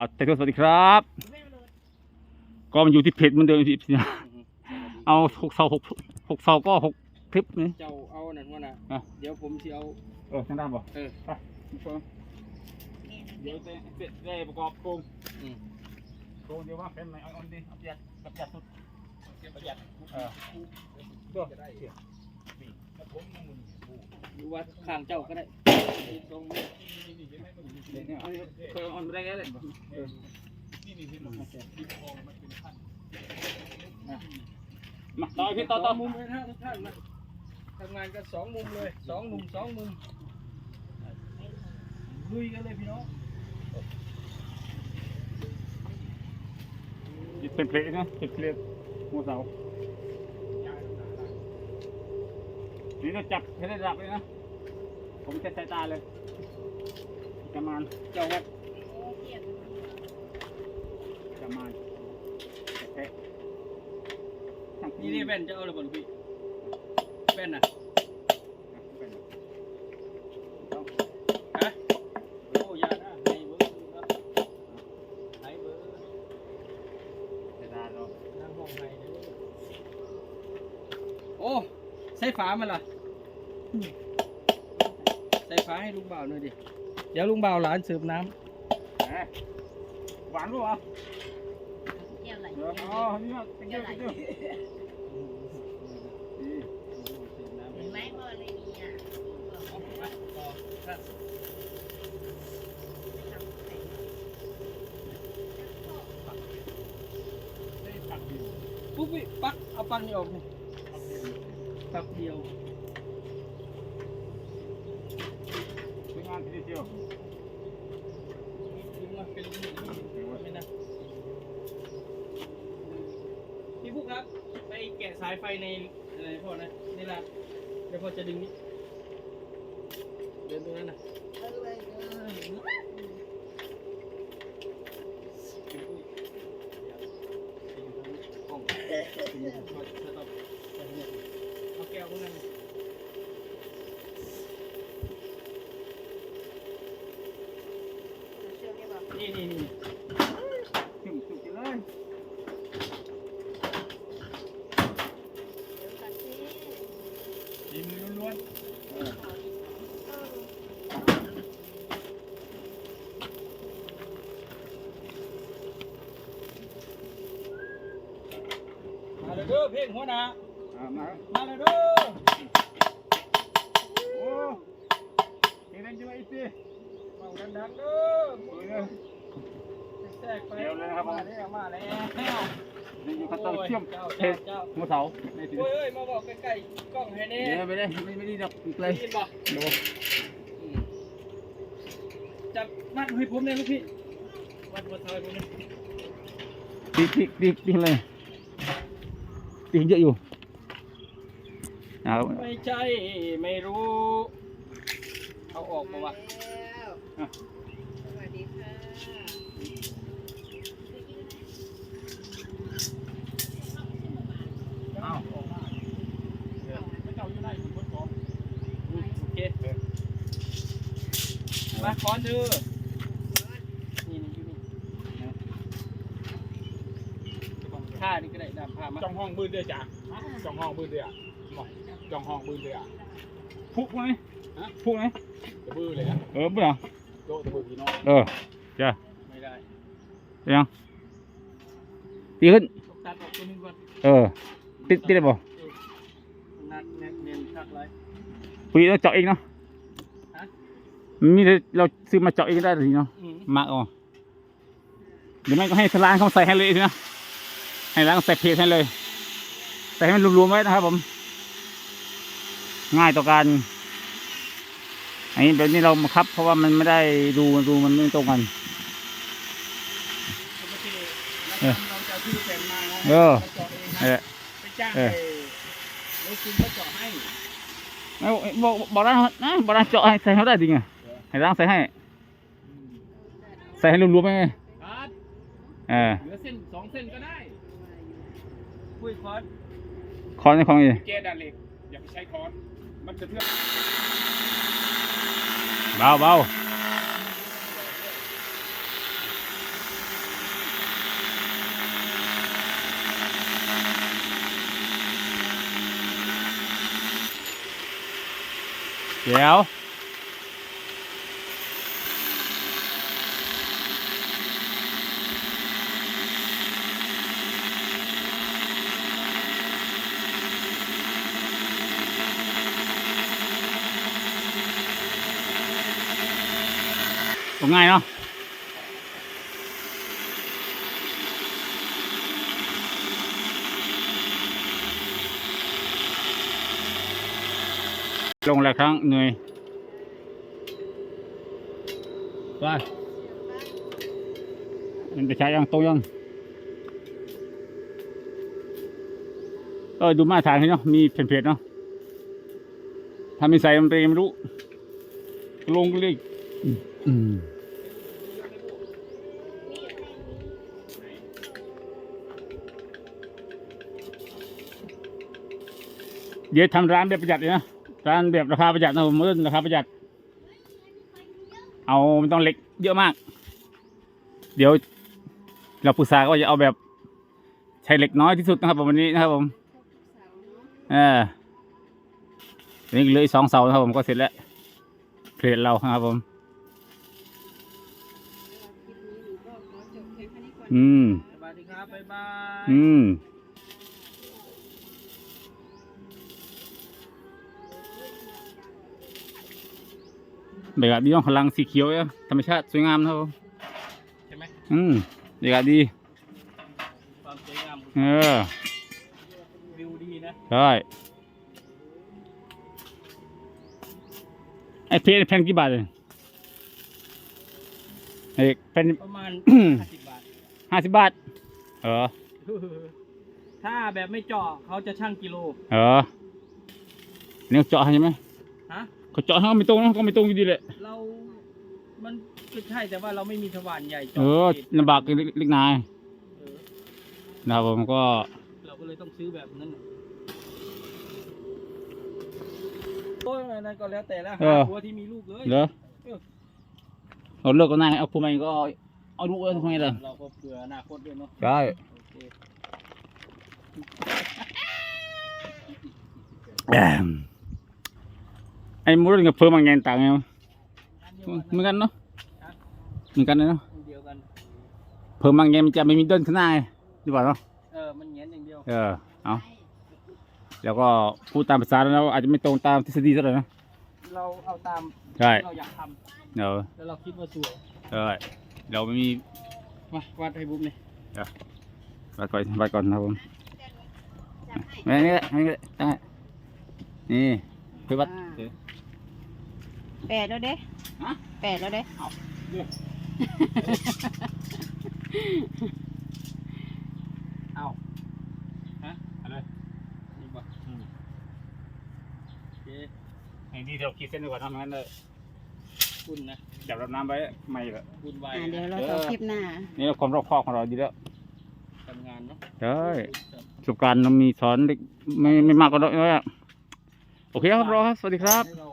เอาแต่ก็สวัสดีครับก็มันอยู่ที่เพจเหมันเดิมพี่นะเอาหกเสาหกหกเสาก็หกคลิปนี่ เจ้าเอานั่นว่านะอะ เดี๋ยวผมสิเอา เออทางด้านบ่เออ ไปเดี๋ยวจะจะได้ประกอบโครงอืม โครงเดี๋ยวว่าเป็นไหนเอาอันดีเอาประหยัดประหยัดสุดประหยัดเออตัวจะได้นี่ แล้วผมยังมึงกูอยู่วัดข้างเจ้าก็ได้ตรงนี้เคยเอาเคยเออนไปได้เลยมาต่อพี่ต่อต่อมุมเลยนะทุกท่านนะทำงานกันสองมุมเลยสองมุมสองมุมลุยกันเลยพี่น้องเป็นเพลทนะเป็นเพลทหัวเสา นี่เราจับให้ได้ระดับเลยนะ ผมจะสายตาเลยประมาณเจ้าวัดประมาณแค่ช่างนี่นี่แว่นจะเอาหรือเปล่าลูกพี่แว่นน่ะฮะโอ้ยานะให้เบอร์ครับให้เบอร์สายตาเรานั่งห้องให้เด้อโอ้ใส่ฝามันล่ะ ใส่ฝาให้ลุงบ่าวหน่อยดิ เดี๋ยวลุงบ่าวหลานเสิร์ฟน้ำแหมหวานรู้เหรอเที่ยวไหลเดี๋ยวอ๋อนี่มาเป็นเยอะเป็นเยอะนี่เห็นไหมว่าอะไรมีอะปุ๊บวิปักเอาปันนี่ออกนี่ปักเดียว สวยงามทีเดียว ดึงมาเป็นนี่ไม่นะ พี่ปุ๊กครับ ไปแกะสายไฟในอะไรพ่อนะในร้านเดี๋ยวพ่อจะดึงนี้เดินตรงนั้นนะเอาแก้วพวกนั้น เชื่อไหมบอก นี่นี่นี่จุ่มจุ่มไปเลยดี๋ยวกันสิดีมือล้วนมาเลยเด้อเพลงหัวหน้าอ่ามามาเลยเด้อโอ้เก่งจังเลยอีสิมาดังๆเด้อสวย เลยแทรกไปเดี๋ยวเลยครับผมมาแล้วมาแล้วนี่อยู่ขั้นตอนเชื่อมเจ้าเพเจ้าชรเจ้าหัวเสาในทีโอ้ยเอ้ยมาบอกใกล้ๆกล้องให้แน่เดี๋ยวไม่ได้ไม่ไม่ได้ดอกเลยยินบ่ดูจับมัดให้ผมเลยลูกพี่วัดวัดเท้าให้ผมเลยตีตีตีตีเลยตีเยอะอยู่เอาไม่ใช่ไม่รู้ เอาออกมาวะ แล้วสวัสดีค่ะ เอา ไม่เจ้าอยู่ได้ผมบนกองอืมโอเค มาขอนเด้อนี่นี่อยู่นี่ผ้านี่ก็ได้ดามผ้ามาจ้องห้องบืนเดือจ้ะจ้องห้องบืนเดือบอกจ้องห้องบืนเดือพุกไหมฮะพุกไหมจะบืนเลยอะเออเบื่อโตตะบืนพี่น้องเออจ้ะไม่ได้ยังตีขึ้นตัดออกตัวนึงก่อนเออติดติดได้บ่นัดแนบเนียนทักไรปุยเราเจาะเองเนาะฮะ มีแต่เราซื้อมาเจาะเองได้ทีเนาะอืมมาเอ๋อเดี๋ยวไม่ก็ให้ร้านเขาใส่ให้เลยทีนะให้ร้านเขาใส่เพจให้เลย ใส่ให้มันรวมๆไว้นะครับผม ง่ายต่อการอันนี้แบบนี้เรามาคับ เพราะว่ามันไม่ได้ดูดูมันไม่ตรงกันปกติเออเราจะซื้อแผ่นมานะเออเราเจาะเองเอนะอไปจ้างเอให้อรถคุณเขาเจาะให้ไม่บอกบอกร้านนะบอกร้านเจาะให้ใส่เขาได้จริงอะ ให้ร่างใส่ให้ ใส่ให้รวมๆไปไงเออเหลือเส้นสองเส้นก็ได้คุยคอนคอนในคอนอีกแกดันเหล็กอย่าไปใช้คอนมันจะเทือนเบาเบาเดี๋ยว ง่ายเนาะลงหลายครั้งเหนื่อยไปมันไปใช้ยังโตยังเออดูมาตรฐานเนาะมีเพจๆเนาะถ้าไม่ใส่มันไปไม่รู้ลงเลย อืมเดี๋ยวทำร้านแบบประหยัดเลยนะร้านแบบราคาประหยัดนะผมเมื่อราคาประหยัด เอาไม่ต้องเหล็กเยอะมาก เดี๋ยวเราปรึกษาก็จะเอาแบบใช้เหล็กน้อยที่สุดนะครับผมวันนี้นะครับผมเออนี่เหลืออกสองเสานะครับผมก็เสร็จแล้วเพลทเรานะครับผม อืมสวัสดีครับบ๊ายบายอืมบรรยากาศดีเนาะพลังสีเขียวเนี่ยธรรมชาติสวยงามนะครับผมใช่ไหมอืมบรรยากาศดี ความสวยงามเออ วิวดีนะใช่ ไอ้เพชรแพงกี่บาทเลยไอ้เป็นประมาณ 50บาท ห้าสิบบาท เออ ถ้าแบบไม่เจาะเขาจะช่างกิโล เออเนี่ยเจาะให้ใช่ไหมฮะเขาเจาะให้ก็ไม่ตรงนะก็ไม่ตรงอยู่ดีแหละ เรา มันก็ใช่แต่ว่าเราไม่มีสว่านใหญ่เอเจาะอลำบากเล็กเล็กนายเออนะครับผมก็ เราก็เลยต้องซื้อแบบนั้นน่ะโอ้ยอันนั้นก็แล้วแต่ละหาหัวที่มีลูกเลยเหรอ เราเลิกก็นายเอาผู้ใหม่ก็ เอาลูกเอาทำไมล่ะเราก็เผื่ออนาคตด้วยเนาะใช่โอเคแอมไอ้มูรนกับเพิ่มมาเงินต่างไงวะอันเดียวเหมือนกันกันเนาะเหมือนกันเลยเนาะอันเดียวกันเพิ่มมาเงินมันจะไม่มีเดินข้างหน้าไงดีกว่าเนาะเออมันเงี้ยอย่างเดียวเออเอาแล้วก็พูดตามภาษาแล้วอาจจะไม่ตรงตามทฤษฎีเท่าไหร่นะเราเอาตามใช่ที่เราอยากทเดี๋ยวำแล้วเราคิดว่าสวยเออ เราไม่มีมาวัดให้บุ๊มเลยวัดก่อนวัดก่อนนะครับผมไม่นี่แหละไม่นี่แหละตั้งนี่เพื่อวัดอ่าเออแปดแล้วเด้ฮะแปดแล้วเด้เอาเดี๋ยวเอาฮะอะไรนี่บ่โอเคไอ้นี่เราขีดเส้นดีกว่าทำงั้นเลย คุณนะจับรับน้ำไว้ไม่แบบคุณไวอ่าเดี๋ยวเราต่อคลิปหน้า นี่เราความรอบคอบของเราดีแล้วทำงานเนาะใช่ประสบการณ์เรามีสอนเด็กไม่ไม่มากก็น้อยอะโอเคครับรอครับ สวัสดีครับ ให้เรา